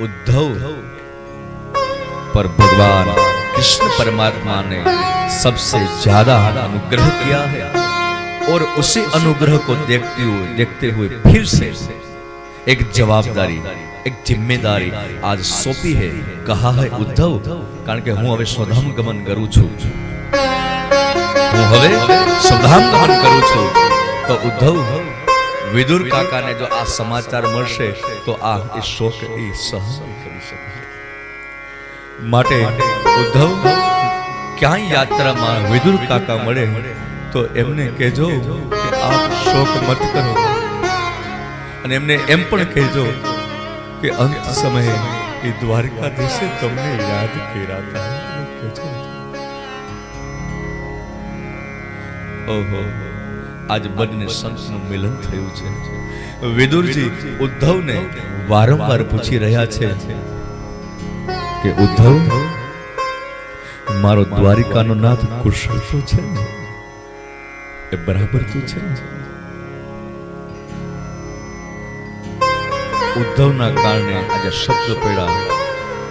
उद्धव, पर भगवान कृष्ण परमात्मा ने सबसे ज़्यादा अनुग्रह किया है और उसी अनुग्रह को देखते हुए देखते हुए फिर से एक जवाबदारी, एक ज़िम्मेदारी आज सौंपी है। कहा है उद्धव, कारण के हूँ हमें स्वधाम गमन करू छू। हूँ हमें स्वधाम गमन करू छू। तो उद्धव વિદુર કાકાને જો આ સમાચાર મળશે, તો આ એ શોક એ સહન કરી શકે. માટે ઉદ્ધવ, ક્યાંય યાત્રામાં વિદુર કાકા મળે, તો એમને કહેજો કે આપ શોક મત કરો. અને એમને એમ પણ કહેજો કે અંત સમયે એ દ્વારકાધીશે તમને યાદ કર્યા હતા કહેજો. ઓહો. આજ બંને સંતનું મિલન થયું છે. વિદુરજી, ઉદ્ધવને વારંવાર પૂછી રહ્યા છે કે, ઉદ્ધવ, મારો દ્વારિકાનો નાથ કુશળ તો છે એ બરાબર તો છે ઉદ્ધવના કારણે આજે શબ્દ પડ્યા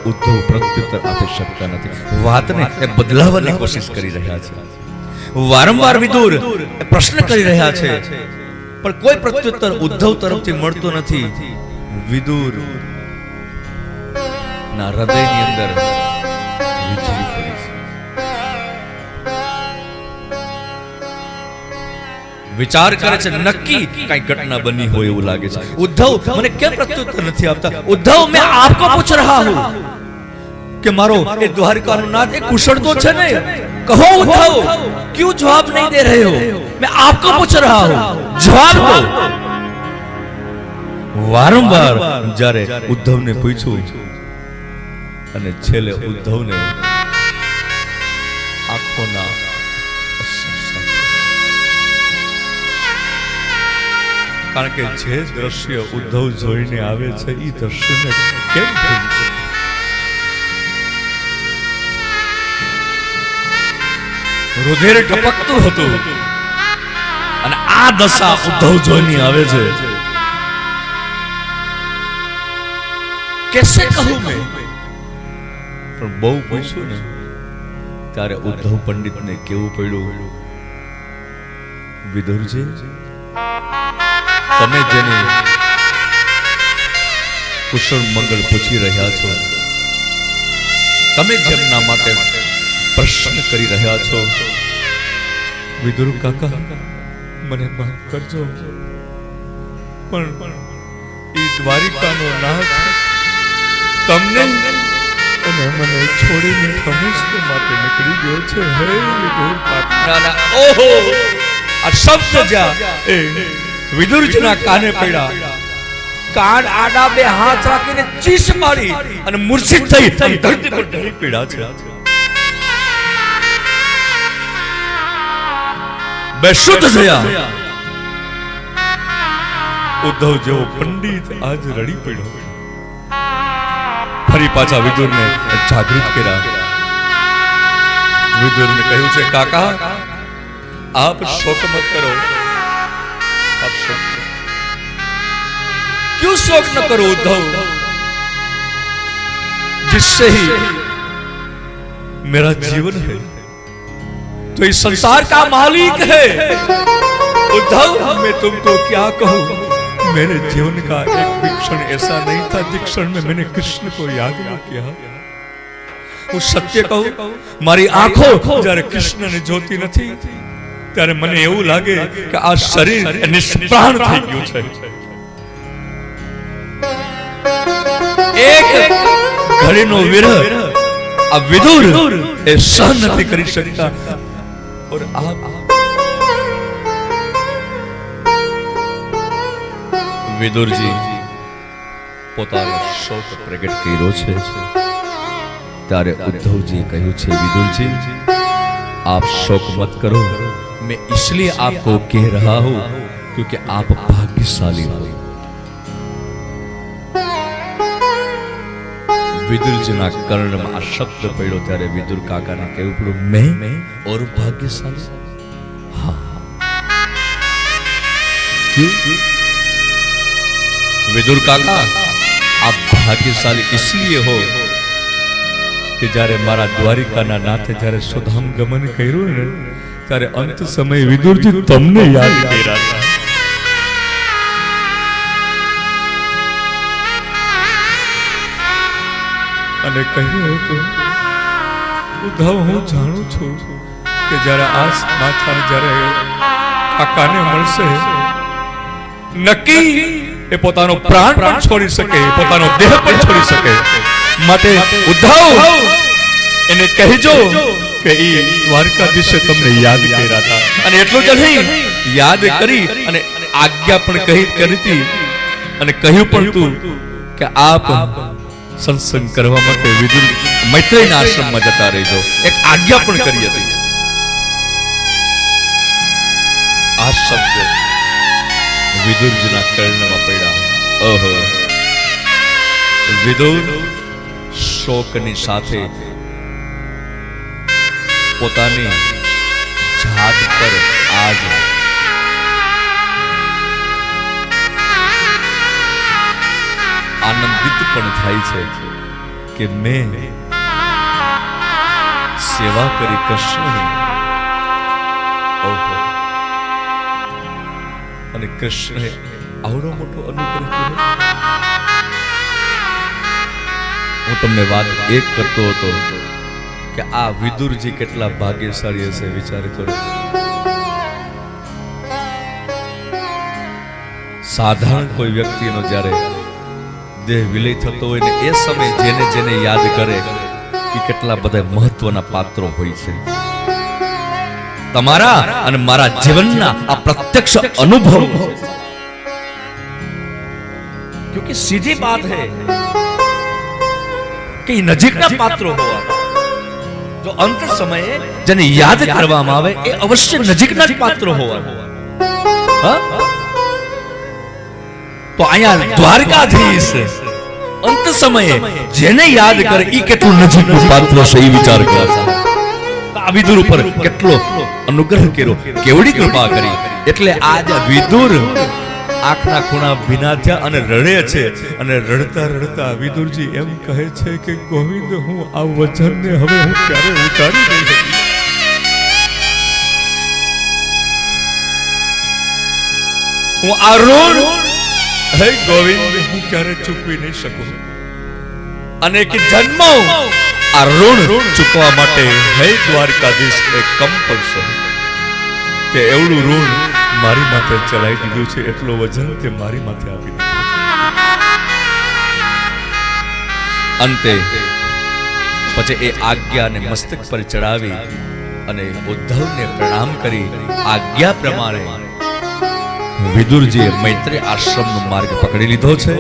ઉદ્ધવ પ્રત્યુત્તર આપી શકતા નથી. વાતને એ બદલાવવાની કોશિશ કરી રહ્યા છે. વારંવાર વિદુર પ્રશ્ન કરી રહ્યા છે. પણ કોઈ પ્રત્યુત્તર ઉદ્ધવ તરફથી મળતો નથી. વિદુર. ના હૃદયની અંદર વીજળી પડી વિચાર કરે છે નક્કી કઈ ઘટના બની હોય એવું લાગે છે. ઉદ્ધવ મને કેમ પ્રત્યુત્તર નથી આપતા? ઉદ્ધવ મેં આપકો પૂછ રહા હું. કે મારો એ દ્વારકાનો નાથ એ कुशल तो છે ને? કહો ઉઠાઓ क्यों જવાબ નહીં દે રહે હો मैं आपको पूछ रहा हूं જવાબ દો. વારંવાર જ્યારે ઉદ્ધવને પૂછ્યું અને છેલ્લે ઉદ્ધવને આંખોના કારણ કે જે દ્રશ્ય ઉદ્ધવ જોઈને આવે છે એ દ્રશ્યને કેમ રુધિર ટપકતું હતું. અને આ દશા ઉદ્ધવ જોઈની આવે છે. કેસે કહું મેં? પણ બહુ પૂછ્યું ને, ત્યારે ઉદ્ધવ પંડિતને કેવું પડ્યું? વિદુરજી તમે જેને કુશળ મંગળ પૂછી રહ્યા છો, તમે જેમના માટે કરી રહ્યા છો. વિદુર કાકા મને માફ કરજો. પણ એ દ્વારિકાનો નાથ તમને અને મને છોડીને હંમેશા માટે નીકળી ગયો છે. હે વિદુર કાકા. ના ના ઓહો! આ શબ્દ જ્યાં એ વિદુરજીના કાને પડ્યા. કાન આડા બે હાથ રાખીને ચીસ મારી અને મૂર્છિત થઈ ધરતી પર ઢળી પડ્યા છે. બે શુદ્ધ થયા ઉદ્ધવ જેવો પંડિત આજ રડી પડ્યો ફરી પાછા વિદુરને જાગૃત કર્યા વિદુરને કહ્યું છે કાકા આપ શોક મત કરો આપ શોક क्यों शोक न करो उद्धव जिससे ही मेरा जीवन है तो इस संसार का मालिक है उद्धव मैं तुमको क्या कहूं मेरे जीवन का एक भी क्षण ऐसा नहीं था जिस क्षण में मैंने कृष्ण को याद न किया હું સત્ય કહું મારી આંખો જ્યારે કૃષ્ણને જોતી નથી ત્યારે મને એવું લાગે કે આ શરીર એ નિષ્પ્રાણ થઈ ગયું છે એક ઘડીનો વિરહ આ વિદુર એ સહન નથી કરી શકતા और आप વિદુરજી પોતાનો શોક પ્રગટ કર્યો છે ત્યારે ઉદ્ધવજી કહ્યું છે વિદુરજી आप शोक मत करो मैं इसलिए आपको कह रहा हूं क्योंकि आप भाग्यशाली हो વિદુરજીના કર્ણમાં આ શબ્દ પડ્યો ત્યારે વિદુર કાકાને કહેવું પડ્યું મેં ઓર ભાગ્યશાળી હા क्यों विदुर काका आप भाग्यशाली इसलिए हो કે જ્યારે મારા દ્વારિકાના નાથે જ્યારે સુધામ ગમન કર્યું ને ત્યારે અંત સમય વિદુરજી તમને યાદ કર્યા અને કહ્યું હતું, ઉદ્ધવ, હું જાણું છું કે જ્યારે આ માથા જ્યારે કાકાને મળશે, નક્કી એ પોતાનો પ્રાણ પણ છોડી શકે પોતાનો દેહ પણ છોડી શકે. માટે ઉદ્ધવ, એને કહેજો કે ઈ દ્વારકાધીશે તમને યાદ કર્યા હતા. અને એટલું જ નહીં, યાદ કરી અને આજ્ઞા પણ કહી, કરી હતી. અને કહ્યું પણ તું કે આપ સત્સંગ કરવા માટે વિદુર મૈત્રીના આશ્રમમાં જતા રહેજો. એક આજ્ઞા પણ કરી હતી. આ શબ્દ વિદુરજીના કર્ણમાં પડ્યા. ઓહો વિદુર શોકની સાથે પોતાની જાત પર આજ આનંદિત પણ થાય છે કે મેં સેવા કરી કૃષ્ણની. અને કૃષ્ણએ આવડો મોટો અનુગ્રહ હું તમને વાત એક કરતો હતો કે આ વિદુરજી કેટલા ભાગ્યશાળી હશે વિચાર કરો સાધારણ કોઈ વ્યક્તિનો જ્યારે દેહ વિલય થતો હોય ને એ સમય જેને જેને યાદ કરે એ કેટલા બધા મહત્વના પાત્રો હોય છે. તમારા અને મારા જીવનના આ પ્રત્યક્ષ અનુભવ. ક્યોંકि સીધી વાત હે કે નજીકના પાત્રો હોવા. જો અંત સમયે જેને યાદ કરવામાં આવે, એ અવશ્ય નજીકના જ પાત્રો હોવા. હા? તો અહીંયા દ્વારકાધીશ. અંત સમયે જેને યાદ કરે એ કેટલું નજીકનું પાત્ર છે એ વિચાર કરો આ વિદુર ઉપર કેટલો અનુગ્રહ કર્યો, કેવડી કૃપા કરી. એટલે આજ વિદુર આંખના ખૂણા ભીના થયા અને રડે છે. અને રડતા રડતા વિદુરજી એમ કહે છે કે, ગોવિંદ, હું આ વચનને હવે હું ક્યારે ઉતારી નહીં શકું હું આ ઋણ હે ગોવિંદ, હું ક્યારે ચૂકવી નહીં શકું? અને જન્મ આ ઋણ ચૂકવા માટે હે દ્વારકાધીશ, એ કમ્પલસન કે એવડું ઋણ મારી માથે ચડાઈ દીધું છે, એટલો વજન તે મારી માથે આપી અંતે, પછી એ આજ્ઞાને મસ્તક પર ચડાવી અને ઉદ્ધવને પ્રણામ કરી, આજ્ઞા પ્રમાણે વિદુરજીએ મૈત્રી આશ્રમનો માર્ગ પકડી લીધો છે.